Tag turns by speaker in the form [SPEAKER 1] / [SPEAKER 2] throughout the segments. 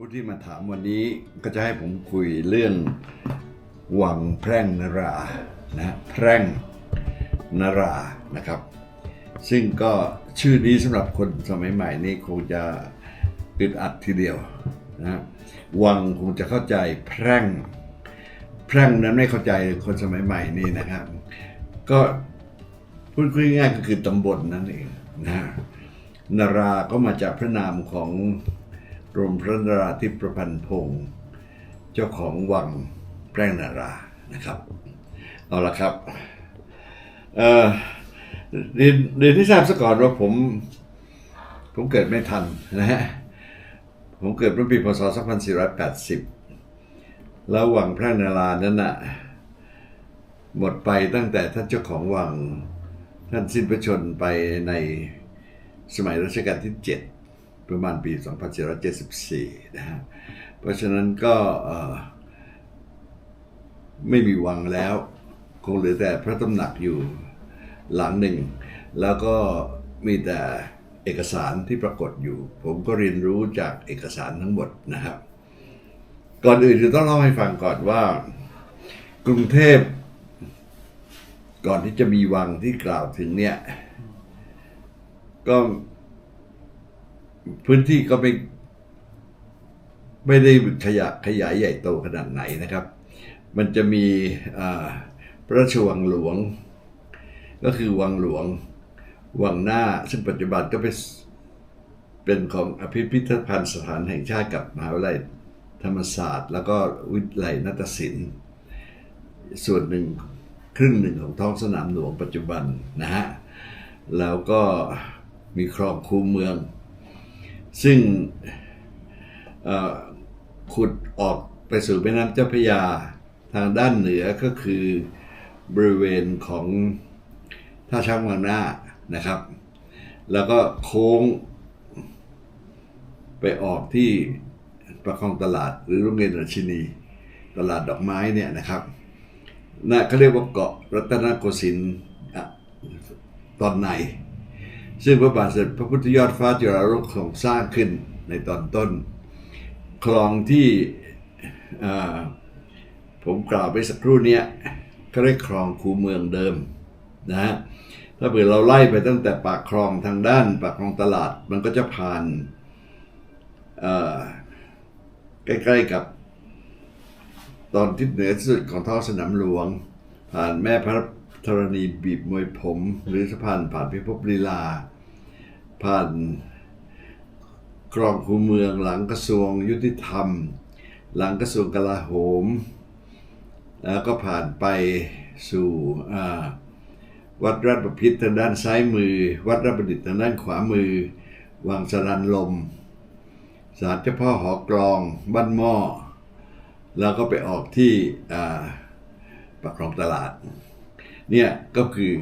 [SPEAKER 1] ผู้ที่มาถามวันนี้ก็จะให้ผมคุยเรื่องวังแพร่งนรานะแพร่งนรานะครับ ซึ่งก็ชื่อนี้สำหรับคนสมัยใหม่นี่คงจะอึดอัดทีเดียวนะวังคงจะเข้าใจแพร่ง แพร่งนั้นไม่เข้าใจคนสมัยใหม่นี่นะครับ ก็พูดง่ายๆก็คือตำบลนั่นเองนะฮะนาราก็มาจากพระนามของ รมพระนราธิประพันธ์พงศ์เจ้าของวังแพร่งนารานะครับเอาละครับเอ่อเรียนเรียนที่ทราบซะก่อนว่าผม ผมเกิดไม่ทันนะฮะผมเกิดเมื่อปีพศ 2480 แล้ววังแพร่นารานั้นน่ะหมดไปตั้งแต่ท่านเจ้าของวังท่านสิ้นพระชนไปในสมัยรัชกาลที่ 7 ประมาณปี 2474 นะฮะ เพราะฉะนั้นก็ไม่มีวังแล้ว คงเหลือแต่พระตำหนักอยู่หลังหนึ่ง แล้วก็มีแต่เอกสารที่ปรากฏอยู่ ผมก็เรียนรู้จากเอกสารทั้งหมดนะครับ ก่อนอื่นจะต้องเล่าให้ฟังก่อนว่า กรุงเทพ ก่อนที่จะมีวังที่กล่าวถึงเนี่ย ก็ พื้นที่ก็ไม่ไม่ได้ขยะขยายใหญ่โตขนาดไหนนะครับ มันจะมีพระราชวังหลวง ก็คือวังหลวง วังหน้า ซึ่งปัจจุบันก็เป็นเป็นของอภิพิธภัณฑ์สถานแห่งชาติกับมหาวิทยาลัยธรรมศาสตร์ แล้วก็วิทยาลัยนาฏศิลป์ ส่วนหนึ่งครึ่งหนึ่งของท้องสนามหลวงปัจจุบันนะฮะ แล้วก็มีคลองคูเมือง ซึ่งขุดออกไปสู่แม่น้ำเจ้าพระยาทางด้านเหนือก็คือบริเวณของท่าช้างวังหน้านะครับ แล้วก็โค้ง ไปออกที่ประคองตลาดหรือโรงเรียนราชินี ตลาดดอกไม้เนี่ยนะครับน่ะเขาเรียกว่าเกาะรัตนโกสินทร์ตอนใน ซึ่งพระบาทสมเด็จพระพุทธยอดฟ้าจุฬาโลกทรงสร้างขึ้นในตอนต้น คลองที่ผมกล่าวไปสักครู่นี้ก็เรียกคลองคูเมืองเดิมนะฮะถ้าเผื่อเราไล่ไปตั้งแต่ปากคลองทางด้านปากคลองตลาดมันก็จะผ่านใกล้ ๆกับ ตอนทิศเหนือสุดของท้องสนามหลวง ผ่านแม่พระ ธรณีบีบมวยผม หรือสะพานผ่านพิภพลีลา ผ่านกรองคูเมืองหลังกระทรวงยุติธรรม หลังกระทรวงกลาโหม แล้วก็ผ่านไปสู่วัดราชบพิตรทางด้านซ้ายมือ วัดราชประดิษฐ์ทางด้านขวามือ วังสรันลมศาลเจ้าพ่อหอกลองบ้านหม้อ แล้วก็ไปออกที่ปากคลองตลาด เนี่ยก็คือ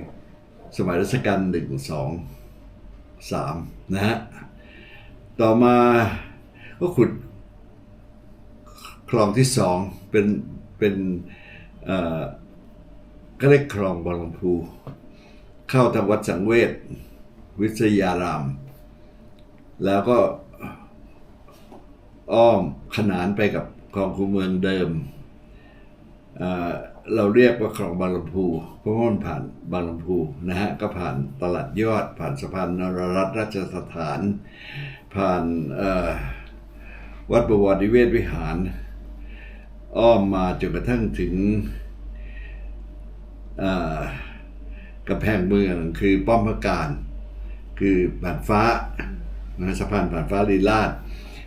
[SPEAKER 1] สมัยรัชกาลหนึ่งสองสามนะฮะ ต่อมาก็ขุดคลองที่สองเป็นเป็นเอ่อก็เรียกคลองบางลพู เข้าทางวัดสังเวชวิทยาราม แล้วก็อ้อมขนานไปกับคลองคูเมืองเดิม เราเรียกว่าคลองบางลำพูเพราะว่ามันผ่านบางลำพูนะฮะก็ผ่านตลาดยอด ผ่านสะพานนรรัตนราชสถาน ผ่านวัดบวรนิเวศวิหาร อ้อมมาจนกระทั่งถึงเอ่อกำแพงเมืองคือป้อมพระการ คือผ่านฟ้านะสะพานผ่านฟ้าลีลาด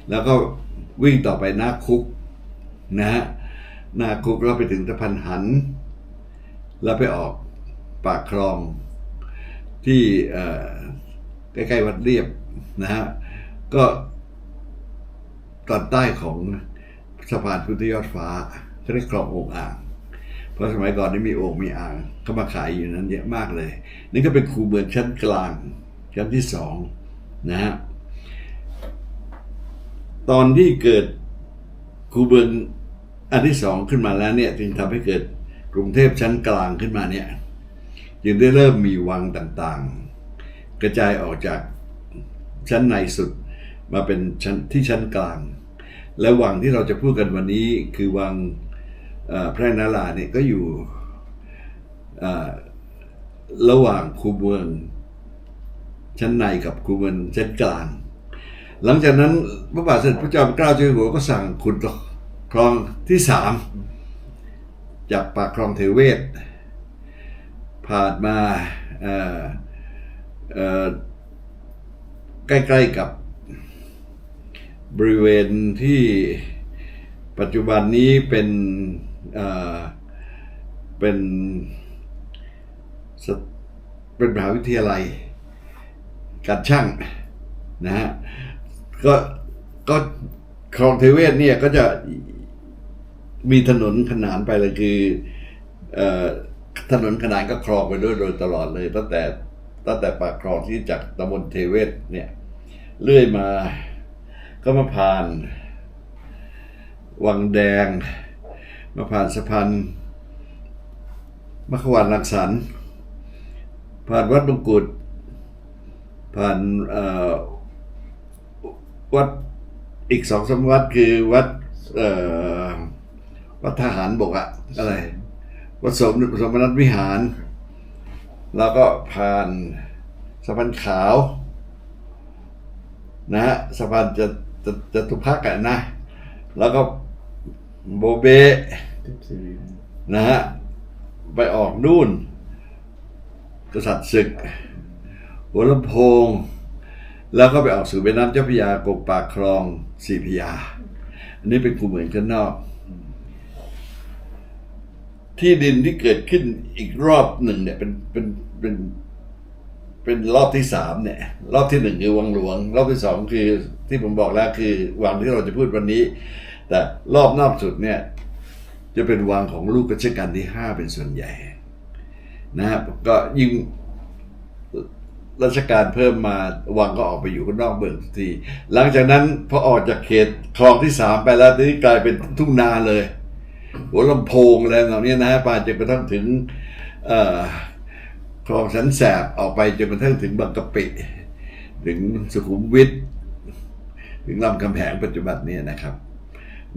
[SPEAKER 1] แล้วก็วิ่งต่อไปหน้าคุกนะฮะ หน้าคุกแล้วไปถึงสะพานหัน แล้วไปออกปากคลอง ที่ใกล้ๆวัดเรียบนะฮะก็ตอนใต้ของสะพานพุทธยอดฟ้าเขาเรียกคลองโอ่งอ่าง เพราะสมัยก่อนนี่มีโอ่งมีอ่างเขามาขายอยู่นั้นเยอะมากเลย นี่ก็เป็นคูเมืองชั้นกลางชั้นที่สองนะฮะตอนที่เกิดคูเมือง อันที่สองขึ้นมาแล้วเนี่ยจึงทำให้เกิดกรุงเทพชั้นกลางขึ้นมาเนี่ยจึงได้เริ่มมีวังต่างๆ กระจายออกจากชั้นในสุดมาเป็นชั้นที่ชั้นกลาง และวังที่เราจะพูดกันวันนี้คือวังแพร่นาราเนี่ยก็อยู่ระหว่างคูเมือง ชั้นในกับคูเมืองชั้นกลาง หลังจากนั้นพระบาทสมเด็จพระจ้าเกล้าเจ้าอยู่หัวก็สั่งขุด คลองที่สามจากปากคลองเทเวศ ผ่านมาใกล้ๆกับบริเวณที่ปัจจุบันนี้เป็นเป็นเป็นมหาวิทยาลัยการช่างนะฮะก็ก็คลองเทเวศเนี่ยก็จะ มีถนนขนานไปเลยคืออถนนขนานก็คลองไปด้วยโดยตลอดเลย ตั้งแต่ตั้งแต่ปากคลองที่จากตำบลเทเวศเนี่ยเลื่อยมาก็มาผ่าน วังแดง มาผ่านสะพานมขวานรังสรรค์ผ่านวัดมงกุฎผ่านวัดอีกสองสามวัดคือวัดเอ่อ วัดทหารบกอะอะไรวัดสมสมนัตวิหาร แล้วก็ผ่านสะพานขาว นะฮะสะพานจะจะจะตุพักกันนะ แล้วก็โบเบะนะฮะไปออกนู่น กษัตริย์ศึกหัวลำโพง แล้วก็ไปออกสู่แม่น้ำเจ้าพระยากกปากคลองสี่พระยา อันนี้เป็นคูเหมือนข้างนอก ที่ดินที่เกิดขึ้นอีกรอบหนึ่งเนี่ยเป็นเป็นเป็นเป็นรอบที่สามเนี่ย รอบที่หนึ่งคือวังหลวง รอบที่สองคือที่ผมบอกแล้วคือวังที่เราจะพูดวันนี้ แต่รอบนอกสุดเนี่ยจะเป็นวังของลูกรัชกาลที่ห้าเป็นส่วนใหญ่นะครับก็ยิ่งรัชกาลเพิ่มมาวังก็ออกไปอยู่ข้างนอกเมืองทุกทีหลังจากนั้นพอออกจากเขตคลองที่สามไปแล้วทีนี้กลายเป็นทุ่งนาเลย หัวลำโพงอะไรเหล่านี้นะฮะไปจนกระทั่งถึงคลองสันแสบออกไปจนกระทั่งถึงบางกะปิ ถึงสุขุมวิทถึงลำคำแหงปัจจุบันนี้นะครับ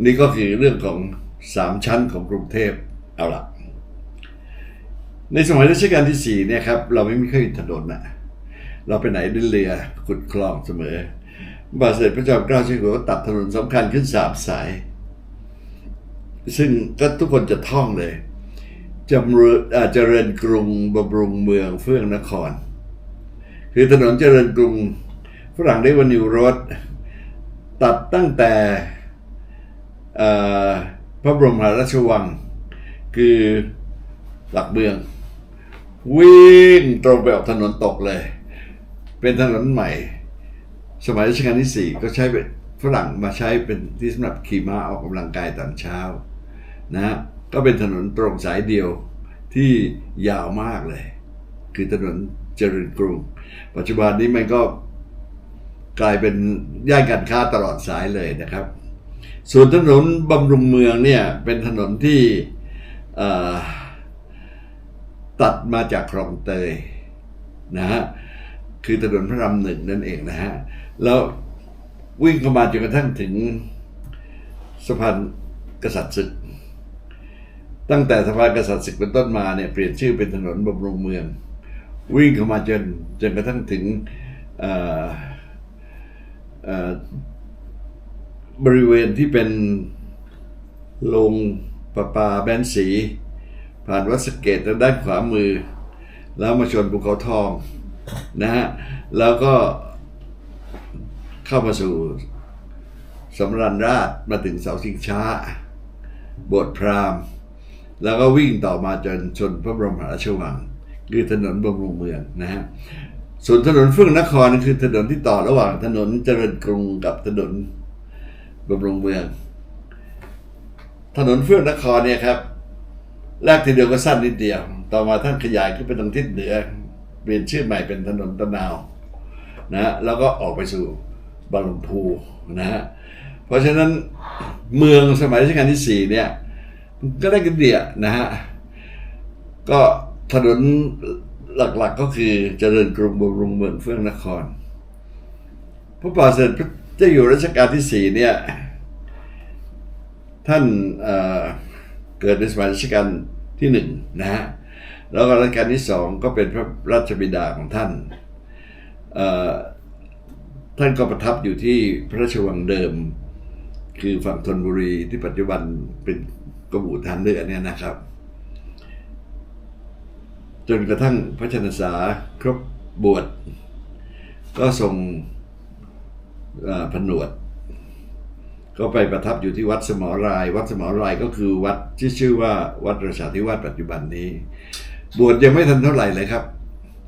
[SPEAKER 1] นี่ก็คือเรื่องของสามชั้นของกรุงเทพเอาละในสมัยรัชกาลที่สี่เนี่ยครับเราไม่มีเครื่องถนนนะเราไปไหนด้วยเรือขุดคลองเสมอ บาทสด็จพระเจ้าเกล้าเจ้าอยู่หัวก็ตัดถนนสำคัญขึ้นสามสาย ซึ่งก็ทุกคนจะท่องเลยจำเริญเจริญกรุงบำรุงเมืองเฟื่องนคร คือถนนเจริญกรุงฝรั่งเรียกว่านิวรดตัดตั้งแต่พระบรมมหาราชวัง คือหลักเมือง วิ่งตรงไปออกถนนตกเลย เป็นถนนใหม่ สมัยรัชกาลที่สี่ก็ใช้เป็นฝรั่งมาใช้เป็นที่สำหรับขี่ม้าออกกำลังกายตอนเช้า นะฮะก็เป็นถนนตรงสายเดียวที่ยาวมากเลย คือถนนเจริญกรุง ปัจจุบันนี้มันก็กลายเป็นย่านการค้าตลอดสายเลยนะครับ ส่วนถนนบำรุงเมืองเนี่ยเป็นถนนที่ตัดมาจากคลองเตยนะฮะคือถนนพระรามหนึ่งนั่นเองนะฮะแล้ววิ่งเข้ามาจนกระทั่งถึงสะพานกษัตริย์ศึก ตั้งแต่สะพานกษัตริย์ศึกเป็นต้นมาเนี่ยเปลี่ยนชื่อเป็นถนนบำรุงเมือง วิ่งเข้ามาจนจนกระทั่งถึงบริเวณที่เป็นโรงประปาแบนสี ผ่านวัดสเกตทางด้านขวามือ แล้วมาชนภูเขาทองนะฮะแล้วก็เข้ามาสู่สำรันราชมาถึงเสาชิงช้า โบสถ์พราหมณ์ แล้วก็วิ่งต่อมาจนชนพระบรมหาราชวังคือถนนบำรุงเมืองนะฮะส่วนถนนเฟื่องนครคือถนนที่ต่อระหว่างถนนเจริญกรุงกับถนนบำรุงเมือง ถนนเฟื่องนครเนี่ยครับแรกทีเดียวก็สั้นนิดเดียว ต่อมาท่านขยายขึ้นไปทางทิศเหนือ เปลี่ยนชื่อใหม่เป็นถนนตะนาวนะฮะแล้วก็ออกไปสู่บางลำพูนะฮะเพราะฉะนั้นเมืองสมัยรัชกาลที่สี่เนี่ย ก็ได้กันเดียนะฮะ ก็ถนนหลักๆก็คือเจริญกรุงบำรุงเมืองเฟื่องนคร พระบาทสมเด็จพระเจ้าอยู่รัชกาลที่สี่เนี่ย ท่านเเกิดในสมัยรัชกาลที่หนึ่งนะฮะ แล้วก็รัชกาลที่สองก็เป็นพระราชบิดาของท่าน ท่านก็ประทับอยู่ที่พระราชวังเดิม คือฝั่งธนบุรีที่ปัจจุบันเป็น กบูทานเรือเนี่ยนะครับ จนกระทั่งพระชนษาครบบวชก็ทรงผนวด ก็ไปประทับอยู่ที่วัดสมอราย วัดสมอรายก็คือวัดที่ชื่อว่าวัดระชาธิวาสปัจจุบันนี้ บวชยังไม่ทันเท่าไหร่เลยครับ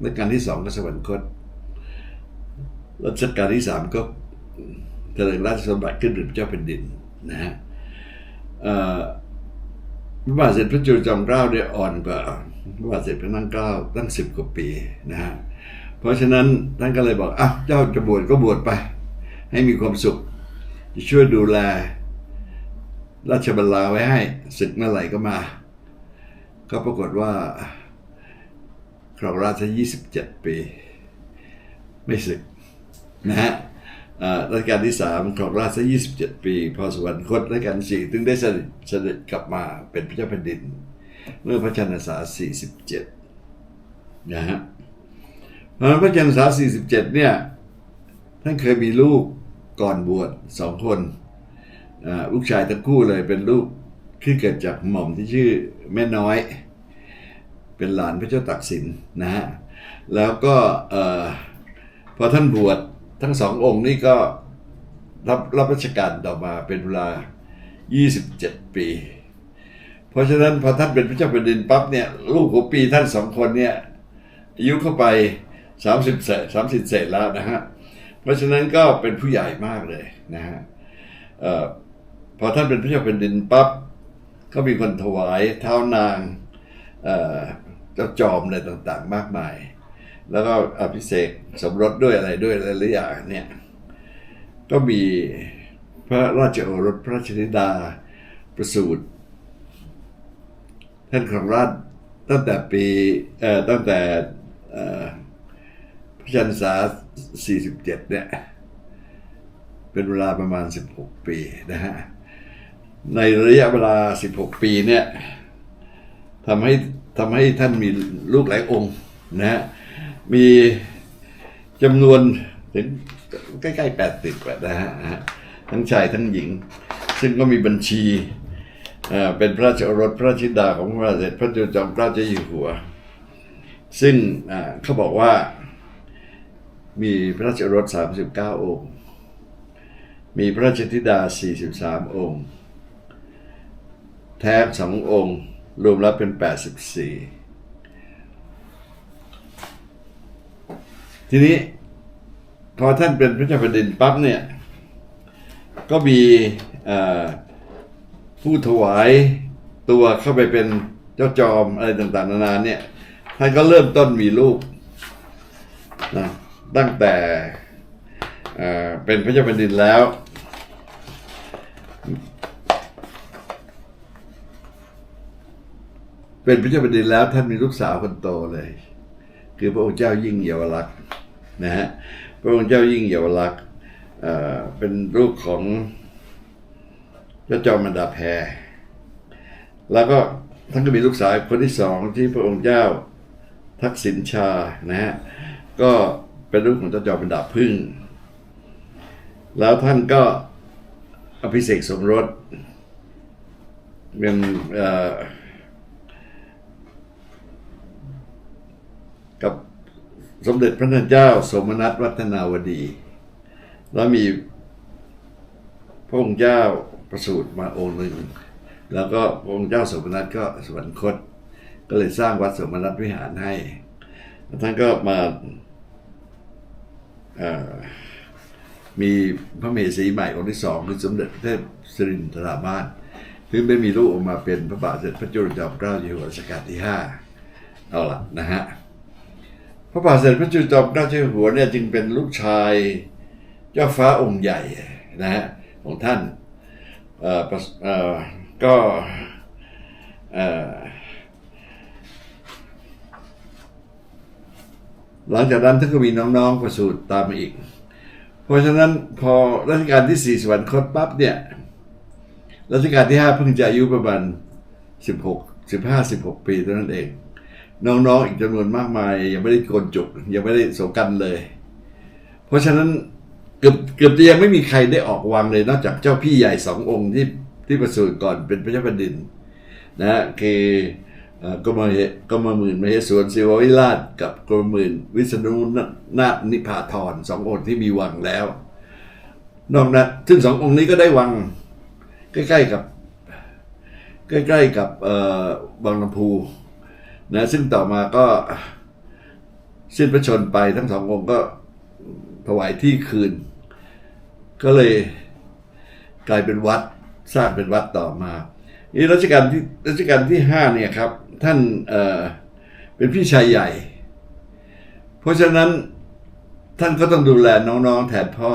[SPEAKER 1] รัชกาลที่สองก็สวรรคตรัชกาลที่สามก็เถลิงราชสมบัติขึ้นเป็นเจ้าแผ่นดินนะฮะเอ่อ พระบาทสมเด็จพระจุลจอมเกล้าเนี่ยอ่อนกว่าพระบาทสมเด็จพระนั่งเกล้าตั้งสิบกว่าปีนะฮะเพราะฉะนั้นท่านก็เลยบอกอ้าวเจ้าจะบวชก็บวชไป ให้มีความสุขจะช่วยดูแล ราชบัลลังก์ไว้ให้ศึกเมื่อไหร่ก็มา ก็ปรากฏว่าครองราชยี่สิบเจ็ดปี ไม่ศึกนะฮะ รัชกาลที่สามครองราชยี่สิบเจ็ดปี พอสวรรคตรัชกาลสี่ถึงได้เสด็จเสด็จกลับมาเป็นพระเจ้าแผ่นดิน เมื่อพระชนษาสี่สิบเจ็ดนะฮะเพราะฉะนั้นพระชนษาสี่สิบเจ็ดเนี่ยท่านเคยมีลูกก่อนบวชสองคนอ่าลูกชายทั้งคู่เลยเป็นลูกที่เกิดจากหม่อมที่ชื่อแม่น้อย เป็นหลานพระเจ้าตักสินนะฮะแล้วก็เอ่อพอท่านบวช ทั้งสององค์นี่ก็รับรับราชการต่อมาเป็นเวลา 27 ปี เพราะฉะนั้นพอท่านเป็นพระเจ้าแผ่นดินปั๊บเนี่ยลูกของปีท่านสองคนเนี่ยอายุเข้าไป 30เศษ30เศษแล้วนะฮะ เพราะฉะนั้นก็เป็นผู้ใหญ่มากเลยนะฮะออพอท่านเป็นพระเจ้าแผ่นดินปั๊บก็มีคนถวายเท้านางเจ้าจอมอะไรต่างๆ มากมาย แล้วก็อภิเษกสมรสด้วยอะไรด้วยหลายๆอย่างเนี่ยก็มีพระราชโอรสพระราชธิดาประสูติท่านครองราชตั้งแต่ปีเอ่อตั้งแต่พระชันษา 47 เนี่ย เป็นเวลาประมาณ 16 ปีนะฮะ ในระยะเวลา 16 ปีเนี่ยทำให้ทำให้ท่านมีลูกหลายองค์นะฮะ มีจำนวนถึงใกล้ๆ80อะนะฮะทั้งชายทั้งหญิง ซึ่งก็มีบัญชีเป็นพระราชโอรสพระราชธิดาของพระบาทสมเด็จพระจุลจอมเกล้าเจ้าอยู่หัว ซึ่งเขาบอกว่ามีพระราชโอรส 39 องค์ มีพระราชธิดา 43 องค์ แท้งสององค์ รวมแล้วเป็น 84 ทีนี้ พอท่านเป็นพระเจ้าแผ่นดินปั๊บเนี่ย ก็มีผู้ถวายตัวเข้าไปเป็นเจ้าจอมอะไรต่างๆ นานาเนี่ยท่านก็เริ่มต้นมีลูกนะตั้งแต่เอ่อเป็นพระเจ้าแผ่นดินแล้ว เป็นพระเจ้าแผ่นดินแล้วท่านมีลูกสาวคนโตเลย คือพระองค์เจ้ายิ่งเยาวลักษณ์ นะฮะพระองค์เจ้ายิ่งเยาวลักษณ์เป็นลูกของเจ้าจอมมันดาแพร แล้วก็ท่านก็มีลูกสาวคนที่สองที่พระองค์เจ้าทักษิณชานะฮะก็เป็นลูกของเจ้าจอมเป็นดาพึ่ง แล้วท่านก็อภิเษกสมรสเป็นเอ่อกับ สมเด็จพระนเจ้า สมนัตวัฒนาวดี แล้วมีพระองค์เจ้าประสูติมาองค์หนึ่ง แล้วก็พระองค์เจ้าสมนัตก็สวรรคต ก็เลยสร้างวัดสมนัตวิหารให้ ท่านก็มาเอ่อมีพระเมสีใหม่องค์ที่สองคือสมเด็จพระเทพสิรินทรามาศซึ่งได้มีลูกออกมาเป็นพระบาทสมเด็จพระจุลจอมเกล้าอยู่หัวรัชกาลที่ห้าเอาละนะฮะ พระบาทสมเด็จพระจุลจอมเกล้าเจ้าอยู่หัวเนี่ยจึงเป็นลูกชายเจ้าฟ้าองค์ใหญ่นะฮะของท่านก็หลังจากนั้นท่านก็มีน้องๆประสูติตามมาอีก เพราะฉะนั้นพอรัชกาลที่สี่สวรรคตปั๊บเนี่ยรัชกาลที่5เพิ่งจะอายุประมาณ16 15 16ปีเท่านั้นเอง น้องๆอีกจำนวนมากมาย ยังไม่ได้โกนจุกยังไม่ได้โสกันเลย เพราะฉะนั้นเกือบเกือบจะยังไม่มีใครได้ออกวังเลย นอกจากเจ้าพี่ใหญ่สององค์ที่ที่ประสูติก่อนเป็นพระเจ้าแผ่นดิน นะคือเอ่อกรมเกรมหมื่นมเหสวนศิววิราช กับกรมหมื่นวิษณุนาถนิพาธรสององค์ที่มีวังแล้ว นอกนั้นซึ่งสององค์นี้ก็ได้วัง ใกล้ๆกับ ใกล้ๆกับบางลำพู นะซึ่งต่อมาก็สิ้นพระชนไปทั้งสององค์ก็ถวายที่คืน ก็เลยกลายเป็นวัดสร้างเป็นวัดต่อมานี่รัชกาลที่รัชกาลที่ห้าเนี่ยครับ ท่านเออเป็นพี่ชายใหญ่ เพราะฉะนั้นท่านก็ต้องดูแลน้องๆแทนพ่อ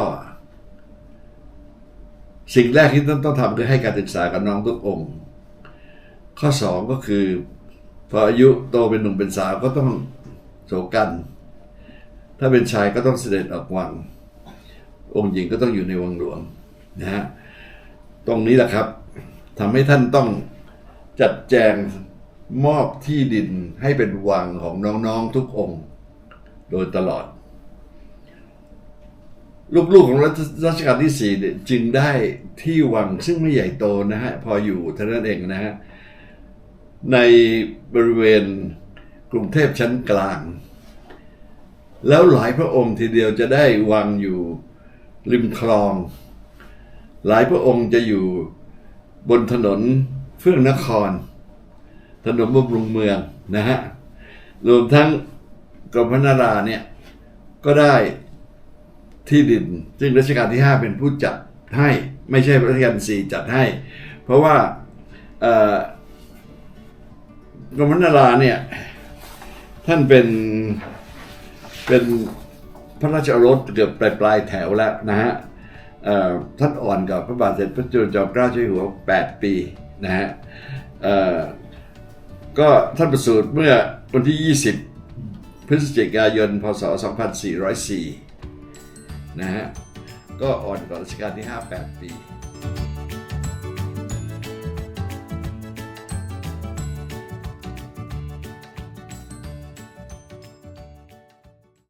[SPEAKER 1] สิ่งแรกที่ท่านต้องทำคือให้การศึกษากับน้องทุกองค์ ข้อสองก็คือ พออายุโตเป็นหนุ่มเป็นสาวก็ต้องโสกัน ถ้าเป็นชายก็ต้องเสด็จออกวัง องค์หญิงก็ต้องอยู่ในวังหลวงนะฮะตรงนี้แหละครับทำให้ท่านต้องจัดแจงมอบที่ดินให้เป็นวังของน้องๆทุกองค์ โดยตลอด ลูกๆของรัชกาลที่สี่จึงได้ที่วังซึ่งไม่ใหญ่โตนะฮะ พออยู่เท่านั้นเองนะฮะ ในบริเวณกรุงเทพชั้นกลาง แล้วหลายพระองค์ทีเดียวจะได้วังอยู่ริมคลอง หลายพระองค์จะอยู่บนถนนเฟื่องนคร ถนนบำรุงเมืองนะฮะรวมทั้งกรมพระนาราเนี่ยก็ได้ที่ดิน ซึ่งรัชกาลที่ 5 เป็นผู้จัดให้ ไม่ใช่รัชกาลที่4จัดให้ เพราะว่า กรมนาราเนี่ย ท่านเป็นเป็นพระราชโอรสเกือบปลายปลายแถวแล้วนะฮะท่านอ่อนกับพระบาทเสด็จพระจุลจอมเกล้าเจ้าอยู่หัว 8 ปีนะฮะก็ท่านประสูติเมื่อวันที่ 20 พฤศจิกายน พศ 2404 นะฮะ ก็อ่อนกว่ารัชกาลที่ 5 8 ปี